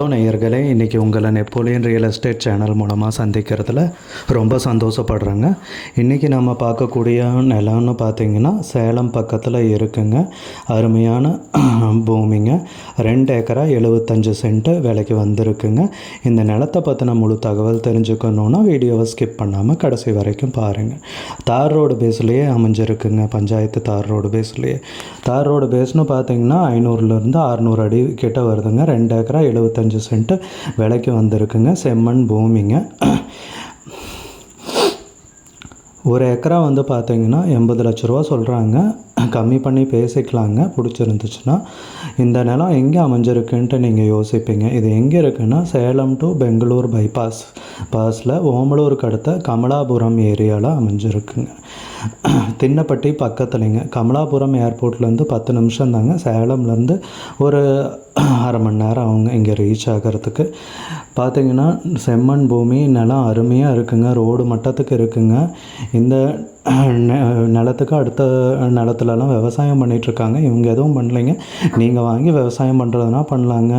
Hello நேயர்களே இன்றைக்கி உங்களை நெப்போலியன் ரியல் எஸ்டேட் சேனல் மூலமாக சந்திக்கிறதுல ரொம்ப சந்தோஷப்படுறேங்க. இன்றைக்கி நம்ம பார்க்கக்கூடிய நிலம்னு பார்த்திங்கன்னா சேலம் பக்கத்தில் இருக்குங்க. அருமையான பூமிங்க. ரெண்டு ஏக்கரா எழுபத்தஞ்சு சென்ட்டு விலைக்கு வந்திருக்குங்க. இந்த நிலத்தை பற்றின முழு தகவல் தெரிஞ்சுக்கணுன்னா வீடியோவை ஸ்கிப் பண்ணாமல் கடைசி வரைக்கும் பாருங்கள் தார் ரோடு பேஸ்லேயே அமைஞ்சிருக்குங்க பஞ்சாயத்து தார் ரோடு பேஸ்லேயே. தார் ரோடு பேஸ்னு பார்த்தீங்கன்னா ஐநூறுலேருந்து அறநூறு அடி கிட்ட வருதுங்க. ரெண்டு ஏக்கரா எழுபத்தஞ்சு சென்ட்டு விலைக்கு வந்திருக்குங்க. செம்மண் பூமிங்க. ஒரு ஏக்கரா வந்து பார்த்தீங்கன்னா எண்பது லட்ச ரூபா சொல்கிறாங்க கம்மி பண்ணி பேசிக்கலாங்க. பிடிச்சிருந்துச்சுன்னா இந்த நிலம் எங்கே அமைஞ்சிருக்குன்ட்டு நீங்கள் யோசிப்பீங்க. இது எங்கே இருக்குன்னா சேலம் டு பெங்களூர் பைபாஸ் பாஸில் ஓமலூருக்கு அடுத்த கமலாபுரம் ஏரியாவில் அமைஞ்சிருக்குங்க. தின்னப்பட்டி பக்கத்துலேங்க. கமலாபுரம் ஏர்போர்ட்லேருந்து பத்து நிமிஷம் தாங்க. சேலம்லேருந்து ஒரு அரை மணி நேரம் அவங்க இங்கே ரீச் ஆகிறதுக்கு. பார்த்தீங்கன்னா செம்மண் பூமி நிலம் அருமையாக இருக்குங்க. ரோடு மட்டத்துக்கு இருக்குங்க. இந்த நிலத்துக்கு அடுத்த நிலத்துலலாம் விவசாயம் பண்ணிகிட்ருக்காங்க இவங்க எதுவும் பண்ணலைங்க. நீங்கள் வாங்கி விவசாயம் பண்ணுறதுனா பண்ணலாங்க.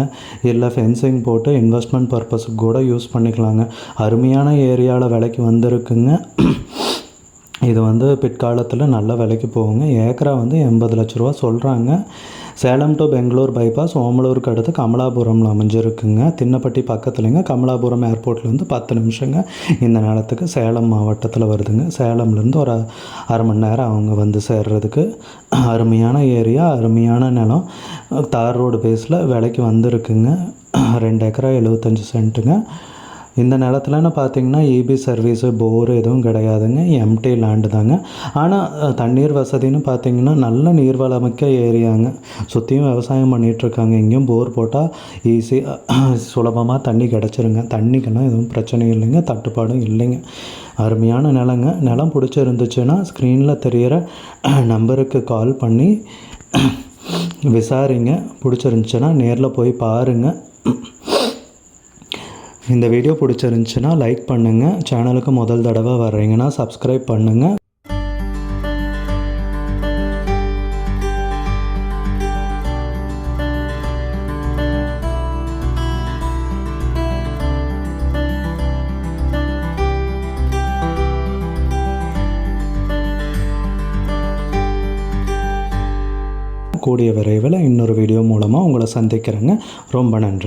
இல்லை ஃபென்சிங் போட்டு இன்வெஸ்ட்மெண்ட் பர்பஸுக்கு கூட யூஸ் பண்ணிக்கலாங்க. அருமையான ஏரியாவில் விலைக்கு வந்திருக்குங்க. இது வந்து பிற்காலத்தில் நல்ல விலைக்கு போகுங்க. ஏக்கரா வந்து எண்பது லட்ச ரூபா சொல்கிறாங்க சேலம் டு பெங்களூர் பைபாஸ் ஓமலூருக்கு அடுத்து கமலாபுரமில் அமைஞ்சிருக்குங்க. தின்னப்பட்டி பக்கத்துலேங்க கமலாபுரம் ஏர்போர்ட்லேருந்து பத்து நிமிஷங்க. இந்த நிலத்துக்கு சேலம் மாவட்டத்தில் வருதுங்க. சேலம்லேருந்து ஒரு அரை மணி நேரம் அவங்க வந்து சேர்றதுக்கு. அருமையான ஏரியா அருமையான நிலம். தார் ரோடு பேஸில் விலைக்கு வந்திருக்குங்க. ரெண்டு ஏக்கரா எழுபத்தஞ்சி சென்ட்டுங்க. இந்த நிலத்துலன்னு பார்த்தீங்கன்னா இபி சர்வீஸு போர் எதுவும் கிடையாதுங்க. எம்டி லேண்டு தாங்க. ஆனால் தண்ணீர் வசதின்னு பார்த்தீங்கன்னா நல்ல நீர்வளமிக்க ஏரியாங்க. சுற்றியும் விவசாயம் பண்ணிகிட்ருக்காங்க எங்கேயும் போர் போட்டால் ஈஸி சுலபமாக தண்ணி கிடச்சிருங்க. தண்ணிக்கெல்லாம் எதுவும் பிரச்சனையும் இல்லைங்க. தட்டுப்பாடும் இல்லைங்க. அருமையான நிலங்க. நிலம் பிடிச்சிருந்துச்சுன்னா ஸ்க்ரீனில் தெரிகிற நம்பருக்கு கால் பண்ணி விசாரிங்க. பிடிச்சிருந்துச்சுன்னா நேரில் போய் பாருங்கள் இந்த வீடியோ பிடிச்சிருந்துச்சுன்னா லைக் பண்ணுங்கள் சேனலுக்கு முதல் தடவை வர்றீங்கன்னா சப்ஸ்கிரைப் பண்ணுங்கள் கூடிய விரைவில் இன்னொரு வீடியோ மூலமாக உங்களை சந்திக்கிறேங்க. ரொம்ப நன்றி.